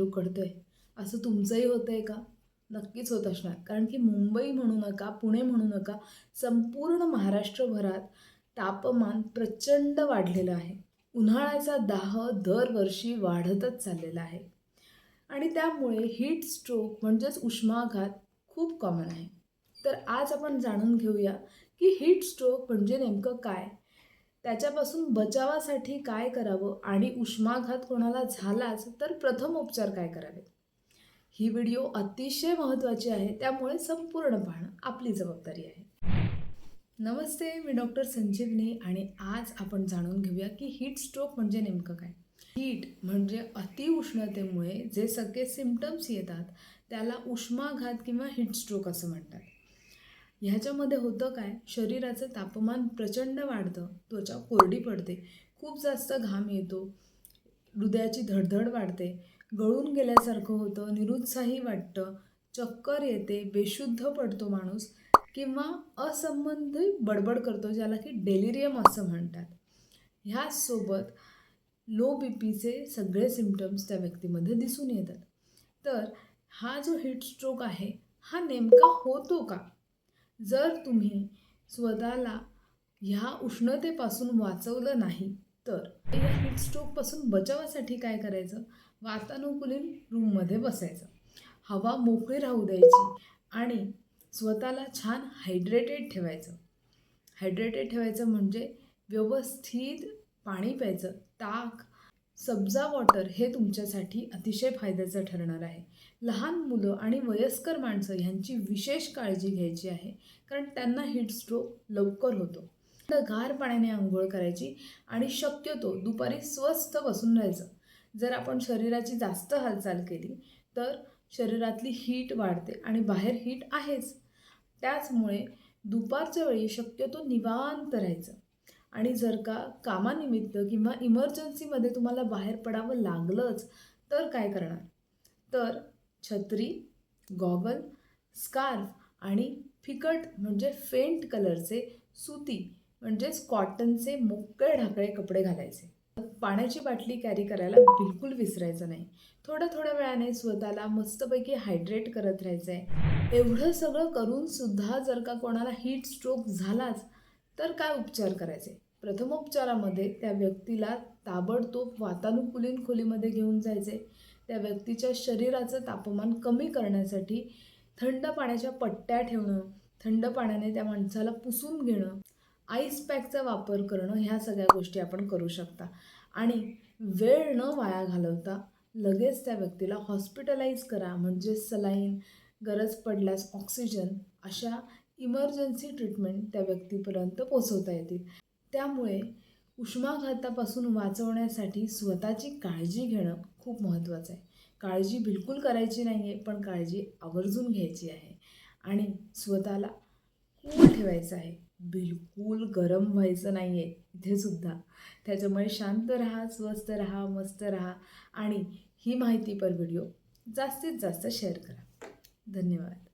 उकडतोय असं तुमचंही होतं आहे का? नक्कीच होत असणार. कारण की मुंबई म्हणू नका पुणे म्हणू नका संपूर्ण महाराष्ट्रभरात तापमान प्रचंड वाढलेलं आहे. उन्हाळ्याचा दाह दरवर्षी वाढतच चाललेला आहे. आणि त्यामुळे हीट स्ट्रोक म्हणजेच उष्माघात खूप कॉमन आहे. तर आज आपण जाणून घेऊया की हीट स्ट्रोक म्हणजे नेमकं काय? त्याच्यापासून बचावासाठी काय करावं आणि उष्माघात कोणाला झालाच तर प्रथम उपचार काय करावेत ही व्हिडिओ अतिशय महत्त्वाची आहे त्यामुळे संपूर्ण पाहणं आपली जबाबदारी आहे. नमस्ते मी डॉक्टर संजीवनी आणि आज आपण जाणून घेऊया की हीट स्ट्रोक म्हणजे नेमकं काय? हीट म्हणजे अतिउष्णतेमुळे जे सगळे सिमटम्स येतात त्याला उष्माघात किंवा हीट स्ट्रोक असं म्हणतात. ह्याच्यामध्ये होतं काय? शरीराचं तापमान प्रचंड वाढतं त्वचा कोरडी पडते खूप जास्त घाम येतो हृदयाची धडधड वाढते गळून गेल्यासारखं होतं निरुत्साही वाटतं चक्कर येते बेशुद्ध पडतो माणूस किंवा असंबंधी बडबड करतो ज्याला की डेलिरियम असं म्हणतात. ह्याचसोबत लो बी पीचे सगळे सिमटम्स त्या व्यक्तीमध्ये दिसून येतात. तर हा जो हिट स्ट्रोक आहे हा नेमका होतो का? जर तुम्ही स्वतःला ह्या उष्णतेपासून वाचवलं नाही तर या हिटस्ट्रोकपासून बचावासाठी काय करायचं? वातानुकूलित रूममध्ये बसायचं. हवा मोकळी राहू द्यायची आणि स्वतःला छान हायड्रेटेड ठेवायचं. हायड्रेटेड ठेवायचं म्हणजे व्यवस्थित पाणी प्यायचं. ताक सब्जा वॉटर हे तुमच्यासाठी अतिशय फायद्याचं ठरणार आहे. लहान मुलं आणि वयस्कर माणसं ह्यांची विशेष काळजी घ्यायची आहे कारण त्यांना हीट स्ट्रोक लवकर होतो. तर गार पाण्याने आंघोळ करायची आणि शक्यतो दुपारी स्वस्थ बसून राहायचं. जर आपण शरीराची जास्त हालचाल केली तर शरीरातली हीट वाढते आणि बाहेर हीट आहेच. त्याचमुळे दुपारच्या वेळी शक्यतो निवांत राहायचं. आणि जर का कामानिमित्त किंवा इमर्जन्सीमध्ये तुम्हाला बाहेर पडावं लागलंच तर काय करणार? तर छत्री गॉगल स्कार्फ आणि फिकट म्हणजे फेंट कलरचे सुती म्हणजेच कॉटनचे मोकळे ढाकळे कपडे घालायचे. पाण्याची बाटली कॅरी करायला बिलकुल विसरायचं नाही. थोड्या थोड्या वेळाने स्वतःला मस्तपैकी हायड्रेट करत राहायचं आहे एवढं सगळं करून सुद्धा जर का कोणाला हीट स्ट्रोक झालाच तर काय उपचार करायचे? प्रथमोपचारामध्ये त्या व्यक्तीला ताबडतोब वातानुकूलित खोलीमध्ये घेऊन जायचे. त्या व्यक्तीच्या शरीराचं तापमान कमी करण्यासाठी थंड पाण्याच्या पट्ट्या ठेवणं थंड पाण्याने त्या माणसाला पुसून घेणं आईस पॅकचा वापर करणं ह्या सगळ्या गोष्टी आपण करू शकता. आणि वेळ न वाया घालवता लगेच त्या व्यक्तीला हॉस्पिटलाइज करा म्हणजे सलाईन गरज पडल्यास ऑक्सिजन अशा इमर्जन्सी ट्रीटमेंट त्या व्यक्तीपर्यंत पोचवता येतील. त्यामुळे उष्माघातापासून वाचवण्यासाठी स्वतःची काळजी घेणं खूप महत्त्वाचं आहे. काळजी बिलकुल करायची नाही आहे पण काळजी आवर्जून घ्यायची आहे. आणि स्वतःला कूल ठेवायचं आहे. बिलकुल गरम व्हायचं नाही आहे इथेसुद्धा त्याच्यामुळे शांत राहा स्वस्थ राहा मस्त राहा आणि ही माहितीपर व्हिडिओ जास्तीत जास्त शेअर करा. धन्यवाद.